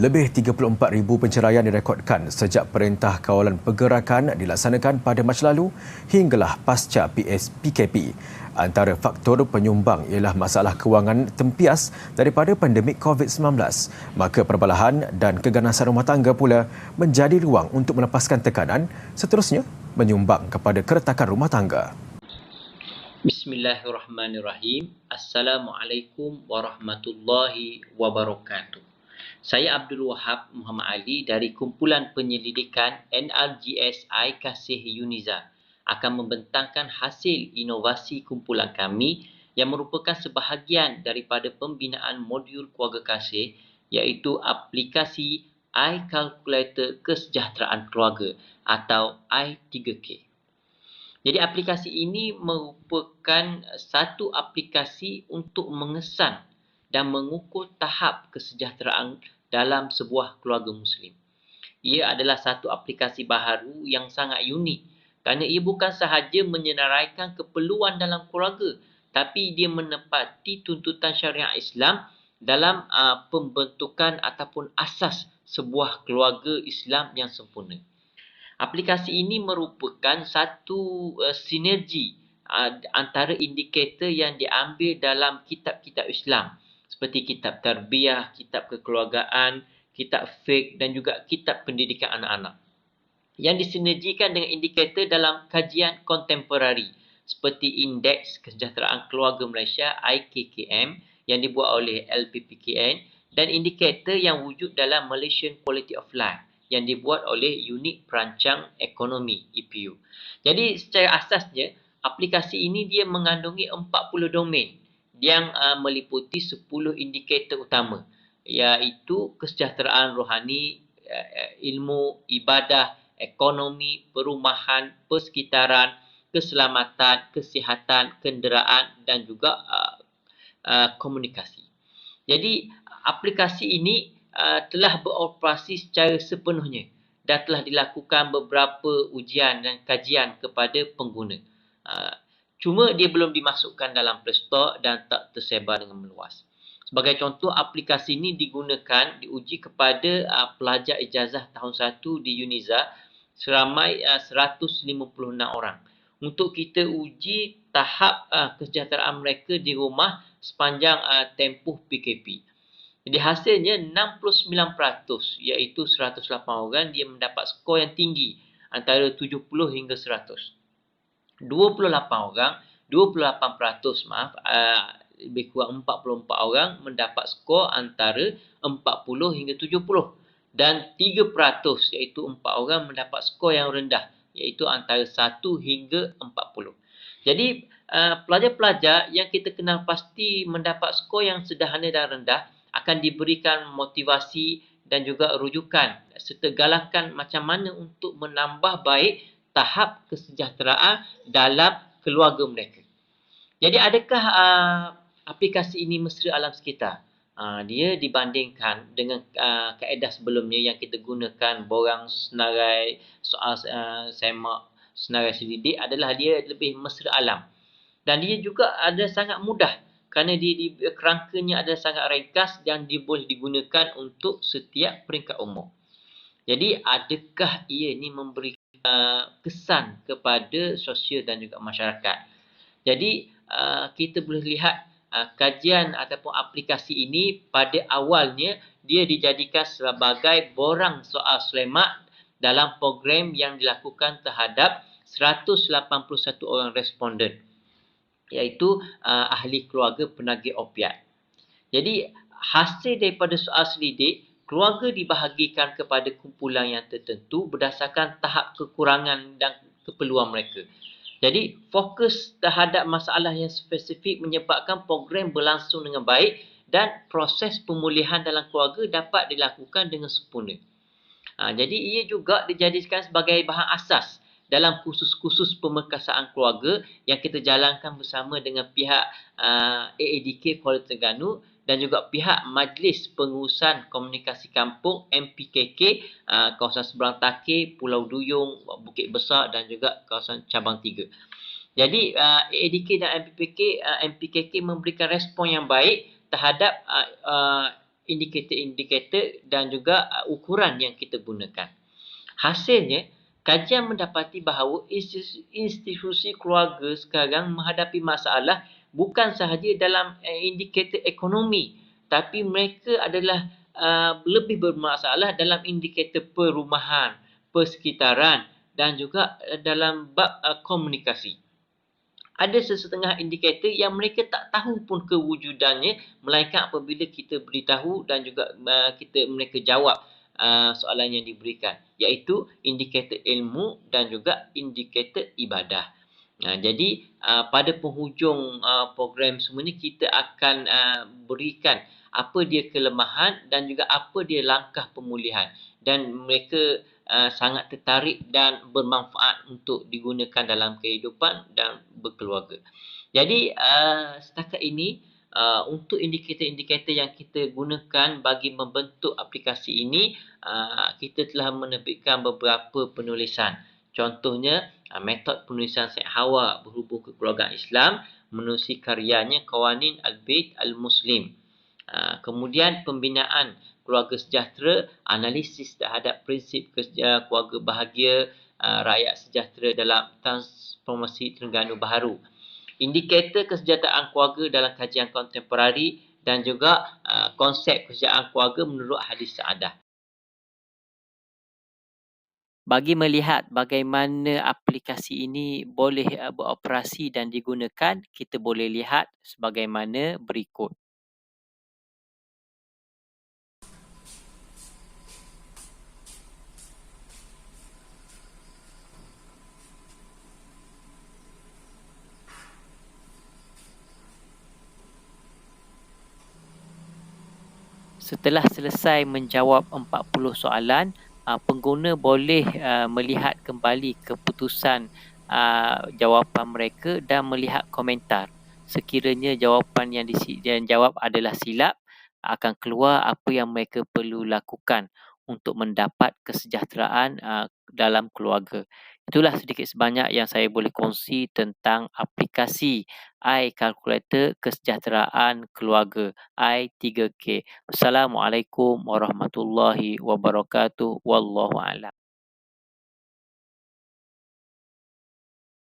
Lebih 34,000 penceraian direkodkan sejak Perintah Kawalan Pergerakan dilaksanakan pada Mac lalu hinggalah pasca PS PKP. Antara faktor penyumbang ialah masalah kewangan tempias daripada pandemik COVID-19. Maka perbalahan dan keganasan rumah tangga pula menjadi ruang untuk melepaskan tekanan seterusnya menyumbang kepada keretakan rumah tangga. Bismillahirrahmanirrahim. Assalamualaikum warahmatullahi wabarakatuh. Saya Abdul Wahab Muhammad Ali dari Kumpulan Penyelidikan NRGSI Kasih Yuniza akan membentangkan hasil inovasi kumpulan kami yang merupakan sebahagian daripada pembinaan modul keluarga kasih iaitu aplikasi iCalculator Kesejahteraan Keluarga atau i3K. Jadi aplikasi ini merupakan satu aplikasi untuk mengesan dan mengukur tahap kesejahteraan dalam sebuah keluarga muslim. Ia adalah satu aplikasi baharu yang sangat unik kerana ia bukan sahaja menyenaraikan keperluan dalam keluarga tapi dia menepati tuntutan syariat Islam dalam uh, pembentukan ataupun asas sebuah keluarga Islam yang sempurna. Aplikasi ini merupakan satu uh, sinergi uh, antara indikator yang diambil dalam kitab-kitab Islam seperti kitab tarbiyah, kitab kekeluargaan, kitab fiqh dan juga kitab pendidikan anak-anak. Yang disinergikan dengan indikator dalam kajian kontemporari seperti Indeks Kesejahteraan Keluarga Malaysia IKKM yang dibuat oleh LPPKN dan indikator yang wujud dalam Malaysian Quality of Life yang dibuat oleh Unit Perancang Ekonomi EPU. Jadi secara asasnya aplikasi ini dia mengandungi 40 domain yang uh, meliputi 10 indikator utama iaitu kesejahteraan rohani, uh, ilmu, ibadah, ekonomi, perumahan, persekitaran, keselamatan, kesihatan, kenderaan dan juga uh, uh, komunikasi. Jadi aplikasi ini uh, telah beroperasi secara sepenuhnya dan telah dilakukan beberapa ujian dan kajian kepada pengguna. Uh, Cuma dia belum dimasukkan dalam Play Store dan tak tersebar dengan meluas. Sebagai contoh, aplikasi ini digunakan, diuji kepada uh, pelajar ijazah tahun 1 di Uniza seramai uh, 156 orang. Untuk kita uji tahap uh, kesejahteraan mereka di rumah sepanjang uh, tempoh PKP. Jadi hasilnya 69% iaitu 108 orang dia mendapat skor yang tinggi antara 70 hingga 100. 28 orang, 28% maaf, uh, lebih kurang 44 orang mendapat skor antara 40 hingga 70 dan 3% iaitu 4 orang mendapat skor yang rendah iaitu antara 1 hingga 40. Jadi uh, pelajar-pelajar yang kita kenal pasti mendapat skor yang sederhana dan rendah akan diberikan motivasi dan juga rujukan serta galakan macam mana untuk menambah baik tahap kesejahteraan dalam keluarga mereka. Jadi adakah uh, aplikasi ini mesra alam sekitar? Uh, dia dibandingkan dengan uh, kaedah sebelumnya yang kita gunakan borang senarai soal uh, semak senarai selidik adalah dia lebih mesra alam. Dan dia juga ada sangat mudah kerana dia di kerangkanya ada sangat ringkas dan dia boleh digunakan untuk setiap peringkat umur. Jadi adakah ia ni memberi Uh, kesan kepada sosial dan juga masyarakat. Jadi uh, kita boleh lihat uh, kajian ataupun aplikasi ini pada awalnya dia dijadikan sebagai borang soal selamat dalam program yang dilakukan terhadap 181 orang responden iaitu uh, ahli keluarga penagih opiat. Jadi hasil daripada soal selidik keluarga dibahagikan kepada kumpulan yang tertentu berdasarkan tahap kekurangan dan keperluan mereka. Jadi, fokus terhadap masalah yang spesifik menyebabkan program berlangsung dengan baik dan proses pemulihan dalam keluarga dapat dilakukan dengan sempurna. Ha, jadi, ia juga dijadikan sebagai bahan asas dalam khusus-khusus pemerkasaan keluarga yang kita jalankan bersama dengan pihak uh, AADK Kuala Terengganu dan juga pihak Majlis Pengurusan Komunikasi Kampung MPKK uh, kawasan Seberang Takir, Pulau Duyung, Bukit Besar dan juga kawasan Cabang 3. Jadi uh, AADK dan MPKK uh, MPKK memberikan respon yang baik terhadap uh, uh, indikator-indikator dan juga uh, ukuran yang kita gunakan. Hasilnya, kajian mendapati bahawa institusi, institusi keluarga sekarang menghadapi masalah bukan sahaja dalam uh, indikator ekonomi tapi mereka adalah uh, lebih bermasalah dalam indikator perumahan, persekitaran dan juga uh, dalam bab uh, komunikasi ada sesetengah indikator yang mereka tak tahu pun kewujudannya melainkan apabila kita beritahu dan juga uh, kita mereka jawab uh, soalan yang diberikan iaitu indikator ilmu dan juga indikator ibadah. Uh, jadi uh, pada penghujung uh, program semua ni kita akan uh, berikan apa dia kelemahan dan juga apa dia langkah pemulihan dan mereka Uh, sangat tertarik dan bermanfaat untuk digunakan dalam kehidupan dan berkeluarga. Jadi uh, setakat ini uh, untuk indikator-indikator yang kita gunakan bagi membentuk aplikasi ini uh, kita telah menerbitkan beberapa penulisan. Contohnya uh, metod penulisan Syed Hawa berhubung ke keluarga Islam menerusi karyanya Qawanin Al-Bait Al-Muslim. Uh, kemudian pembinaan keluarga sejahtera, analisis terhadap prinsip keluarga bahagia, uh, rakyat sejahtera dalam transformasi Terengganu Baharu. Indikator kesejahteraan keluarga dalam kajian kontemporari dan juga uh, konsep kesejahteraan keluarga menurut hadis sa'adah. Bagi melihat bagaimana aplikasi ini boleh uh, beroperasi dan digunakan, kita boleh lihat sebagaimana berikut. Setelah selesai menjawab 40 soalan, uh, pengguna boleh uh, melihat kembali keputusan uh, jawapan mereka dan melihat komentar. Sekiranya jawapan yang dijawab adalah silap, akan keluar apa yang mereka perlu lakukan untuk mendapat kesejahteraan dalam keluarga. Itulah sedikit sebanyak yang saya boleh kongsi tentang aplikasi iCalculator Kesejahteraan Keluarga i3K. Assalamualaikum warahmatullahi wabarakatuh. Wallahu a'lam.